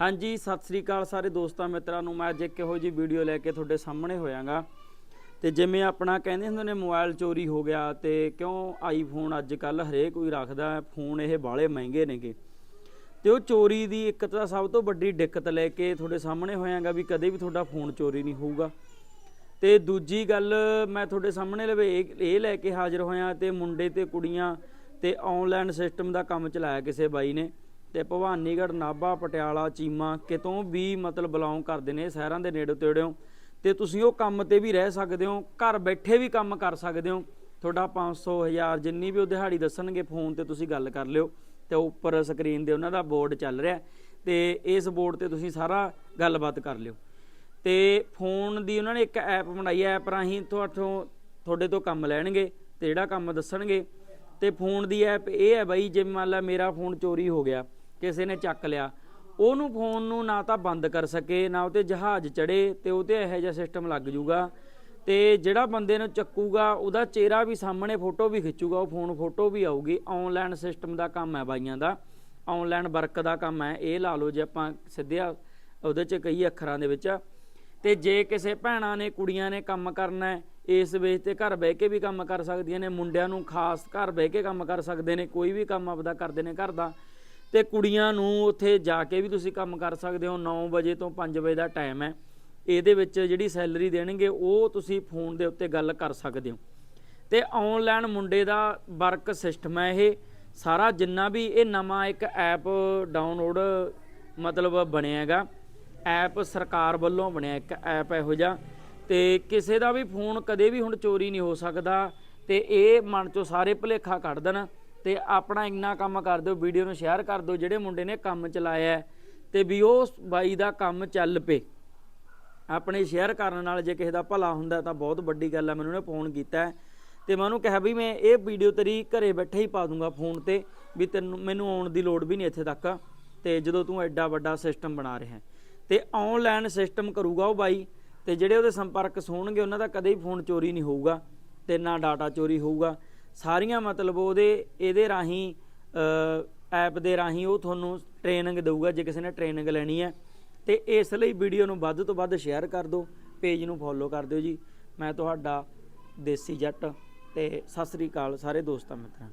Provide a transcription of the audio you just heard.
ਹਾਂਜੀ, ਸਤਿ ਸ੍ਰੀ ਅਕਾਲ ਸਾਰੇ ਦੋਸਤਾਂ, ਮਿੱਤਰਾਂ ਨੂੰ। ਮੈਂ ਅੱਜ ਇੱਕ ਇਹੋ ਜੀ ਵੀਡੀਓ ਲੈ ਕੇ ਤੁਹਾਡੇ ਸਾਹਮਣੇ ਹੋਇਆਗਾ। ਤੇ ਜਿਵੇਂ ਆਪਣਾ ਕਹਿੰਦੇ ਹੁੰਦੇ ਨੇ, ਮੋਬਾਈਲ ਚੋਰੀ ਹੋ ਗਿਆ ਤੇ ਕਿਉਂ ਆਈਫੋਨ ਅੱਜ ਕੱਲ ਹਰੇਕ ਕੋਈ ਰੱਖਦਾ ਫੋਨ ਇਹ ਬਾਲੇ ਮਹਿੰਗੇ ਨੇਗੇ। ਤੇ ਉਹ ਚੋਰੀ ਦੀ ਇੱਕ ਤਾਂ ਸਭ ਤੋਂ ਵੱਡੀ ਦਿੱਕਤ ਲੈ ਕੇ ਤੁਹਾਡੇ ਸਾਹਮਣੇ ਹੋਇਆਗਾ ਵੀ ਕਦੇ ਵੀ ਤੁਹਾਡਾ ਫੋਨ ਚੋਰੀ ਨਹੀਂ ਹੋਊਗਾ। ਤੇ ਦੂਜੀ ਗੱਲ ਮੈਂ ਤੁਹਾਡੇ ਸਾਹਮਣੇ ਲਵੇ, ਇਹ ਇਹ ਲੈ ਕੇ ਹਾਜ਼ਰ ਹੋਇਆ ਤੇ ਮੁੰਡੇ ਤੇ ਕੁੜੀਆਂ ਤੇ ਆਨਲਾਈਨ ਸਿਸਟਮ ਦਾ ਕੰਮ ਚਲਾਇਆ ਕਿਸੇ ਬਾਈ ਨੇ। ਤੇ ਭਵਾਨੀਗੜ੍ਹ ਨਾਭਾ, ਪਟਿਆਲਾ, ਚੀਮਾ ਕਿਤੋਂ ਵੀ ਮਤਲਬ ਬਿਲੋਂਗ ਕਰਦੇ ਨੇ ਸ਼ਹਿਰਾਂ ਦੇ ਨੇੜੇ ਤੇੜਿਓਂ। ਤੇ ਤੁਸੀਂ ਉਹ ਕੰਮ ਤੇ ਵੀ ਰਹਿ ਸਕਦੇ ਹੋ, ਘਰ ਬੈਠੇ ਵੀ ਕੰਮ ਕਰ ਸਕਦੇ ਹੋ। ਤੁਹਾਡਾ 500 1000 ਜਿੰਨੀ ਵੀ ਉਹ ਦਿਹਾੜੀ ਦੱਸਣਗੇ ਫੋਨ ਤੇ ਤੁਸੀਂ ਗੱਲ ਕਰ ਲਿਓ। ਤੇ ਉੱਪਰ ਸਕਰੀਨ ਦੇ ਉਹਨਾਂ ਦਾ ਬੋਰਡ ਚੱਲ ਰਿਹਾ। ਤੇ ਇਸ ਬੋਰਡ ਤੇ ਤੁਸੀਂ ਸਾਰਾ ਗੱਲਬਾਤ ਕਰ ਲਿਓ। ਤੇ ਫੋਨ ਦੀ ਉਹਨਾਂ ਨੇ ਇੱਕ ਐਪ ਬਣਾਈ ਹੈ ਐਪ ਰਾਹੀਂ ਤੁਹਾਡੋਂ ਤੁਹਾਡੇ ਤੋਂ ਕੰਮ ਲੈਣਗੇ ਤੇ ਜਿਹੜਾ ਕੰਮ ਦੱਸਣਗੇ। ਤੇ ਫੋਨ ਦੀ ਐਪ ਇਹ ਹੈ ਬਾਈ, ਜੇ ਮੰਨ ਲਾ ਮੇਰਾ ਫੋਨ ਚੋਰੀ ਹੋ ਗਿਆ ਕਿਸੇ ਨੇ ਚੱਕ ਲਿਆ। ਉਹਨੂੰ ਫੋਨ ਨੂੰ ਨਾ ਤਾਂ ਬੰਦ ਕਰ ਸਕੇ, ਨਾ ਉਤੇ ਜਹਾਜ਼ ਚੜੇ ਤੇ ਉਤੇ ਇਹੋ ਜਿਹਾ ਸਿਸਟਮ ਲੱਗ ਜੂਗਾ। ਤੇ ਜਿਹੜਾ ਬੰਦੇ ਨੂੰ ਚੱਕੂਗਾ, ਉਹਦਾ ਚਿਹਰਾ ਵੀ ਸਾਹਮਣੇ ਫੋਟੋ ਵੀ ਖਿੱਚੂਗਾ, ਉਹ ਫੋਨ ਫੋਟੋ ਵੀ ਆਊਗੀ। ਆਨਲਾਈਨ ਸਿਸਟਮ ਦਾ ਕੰਮ ਹੈ ਬਾਈਆਂ ਦਾ। ਆਨਲਾਈਨ ਵਰਕ ਦਾ ਕੰਮ ਹੈ। ਇਹ ਲਾ ਲਓ ਜੇ ਆਪਾਂ ਸਿੱਧਿਆ ਉਹਦੇ ਚ ਕਈ ਅੱਖਰਾਂ ਦੇ ਵਿੱਚ। ਤੇ ਜੇ ਕਿਸੇ ਭੈਣਾਂ ਨੇ, ਕੁੜੀਆਂ ਨੇ ਕੰਮ ਕਰਨਾ ਹੈ, ਇਸ ਵੇਚ ਤੇ ਘਰ ਬਹਿ ਕੇ ਵੀ ਕੰਮ ਕਰ ਸਕਦੀਆਂ ਨੇ। ਮੁੰਡਿਆਂ ਨੂੰ ਖਾਸ ਘਰ ਬਹਿ ਕੇ ਕੰਮ ਕਰ ਸਕਦੇ ਨੇ, ਕੋਈ ਵੀ ਕੰਮ ਆਪਦਾ ਕਰਦੇ ਨੇ ਘਰ ਦਾ। ਤੇ ਕੁੜੀਆਂ ਨੂੰ ਉੱਥੇ ਜਾ ਕੇ ਵੀ ਤੁਸੀਂ ਕੰਮ ਕਰ ਸਕਦੇ ਹੋ। 9 ਵਜੇ ਤੋਂ 5 ਵਜੇ ਦਾ ਟਾਈਮ ਹੈ। ਇਹਦੇ ਵਿੱਚ ਜਿਹੜੀ ਸੈਲਰੀ ਦੇਣਗੇ, ਉਹ ਤੁਸੀਂ ਫੋਨ ਦੇ ਉੱਤੇ ਗੱਲ ਕਰ ਸਕਦੇ ਹੋ। ਤੇ ਆਨਲਾਈਨ ਮੁੰਡੇ ਦਾ ਵਰਕ ਸਿਸਟਮ ਹੈ ਇਹ। ਸਾਰਾ ਜਿੰਨਾ ਵੀ ਇਹ ਨਵਾਂ ਇੱਕ ਐਪ ਡਾਊਨਲੋਡ ਮਤਲਬ ਬਣਿਆ ਹੈਗਾ ਐਪ ਸਰਕਾਰ ਵੱਲੋਂ ਬਣਿਆ ਇੱਕ ਐਪ ਇਹੋ ਜਿਹਾ। ਤੇ ਕਿਸੇ ਦਾ ਵੀ ਫੋਨ ਕਦੇ ਵੀ ਹੁਣ ਚੋਰੀ ਨਹੀਂ ਹੋ ਸਕਦਾ। ਤੇ ਇਹ ਮਨ ਚੋਂ ਸਾਰੇ ਭੁਲੇਖਾ ਕੱਢ ਦੇਣ। ਤੇ ਆਪਣਾ ਇੰਨਾ ਕੰਮ ਕਰ ਦਿਓ, ਵੀਡੀਓ ਨੂੰ ਸ਼ੇਅਰ ਕਰ ਦਿਓ, ਜਿਹੜੇ ਮੁੰਡੇ ਨੇ ਕੰਮ ਚਲਾਇਆ ਹੈ, ਤੇ ਵੀ ਉਹ ਬਾਈ ਦਾ ਕੰਮ ਚੱਲ ਪਏ। ਆਪਣੇ ਸ਼ੇਅਰ ਕਰਨ ਨਾਲ ਜੇ ਕਿਸੇ ਦਾ ਭਲਾ ਹੁੰਦਾ ਤਾਂ ਬਹੁਤ ਵੱਡੀ ਗੱਲ ਹੈ, ਮੈਨੂੰ ਉਹਨੇ ਫੋਨ ਕੀਤਾ ਹੈ। ਤੇ ਮੈਂ ਉਹਨੂੰ ਕਿਹਾ ਵੀ ਮੈਂ ਇਹ ਵੀਡੀਓ ਤੇਰੀ ਘਰੇ ਬੈਠੇ ਹੀ ਪਾ ਦੂੰਗਾ ਫੋਨ ਤੇ, ਵੀ ਤੈਨੂੰ, ਮੈਨੂੰ ਆਉਣ ਦੀ ਲੋੜ ਵੀ ਨਹੀਂ ਇੱਥੇ ਤੱਕ, ਤੇ ਜਦੋਂ ਤੂੰ ਐਡਾ ਵੱਡਾ ਸਿਸਟਮ ਬਣਾ ਰਿਹਾ ਹੈ। ਤੇ ਆਨਲਾਈਨ ਸਿਸਟਮ ਕਰੂਗਾ ਉਹ ਬਾਈ, ਤੇ ਜਿਹੜੇ ਉਹਦੇ ਸੰਪਰਕ ਹੋਣਗੇ ਉਹਨਾਂ ਦਾ ਕਦੇ ਵੀ ਫੋਨ ਚੋਰੀ ਨਹੀਂ ਹੋਊਗਾ, ਤੇ ਨਾ ਡਾਟਾ ਚੋਰੀ ਹੋਊਗਾ। ਸਾਰੀਆਂ ਮਤਲਬ ਉਹਦੇ, ਇਹਦੇ ਰਾਹੀਂ ਐਪ ਦੇ ਰਾਹੀਂ ਉਹ ਤੁਹਾਨੂੰ ਟ੍ਰੇਨਿੰਗ ਦੇਊਗਾ, ਜੇ ਕਿਸੇ ਨੇ ਟ੍ਰੇਨਿੰਗ ਲੈਣੀ ਹੈ। ਤੇ ਇਸ ਲਈ ਵੀਡੀਓ ਨੂੰ ਵੱਧ ਤੋਂ ਵੱਧ ਸ਼ੇਅਰ ਕਰ ਦਿਓ ਪੇਜ ਨੂੰ ਫੋਲੋ ਕਰ ਦਿਓ ਜੀ। ਮੈਂ ਤੁਹਾਡਾ ਦੇਸੀ ਜੱਟ ਤੇ ਸਤਿ ਸ੍ਰੀ ਅਕਾਲ ਸਾਰੇ ਦੋਸਤਾਂ ਮਿੱਤਰਾਂ।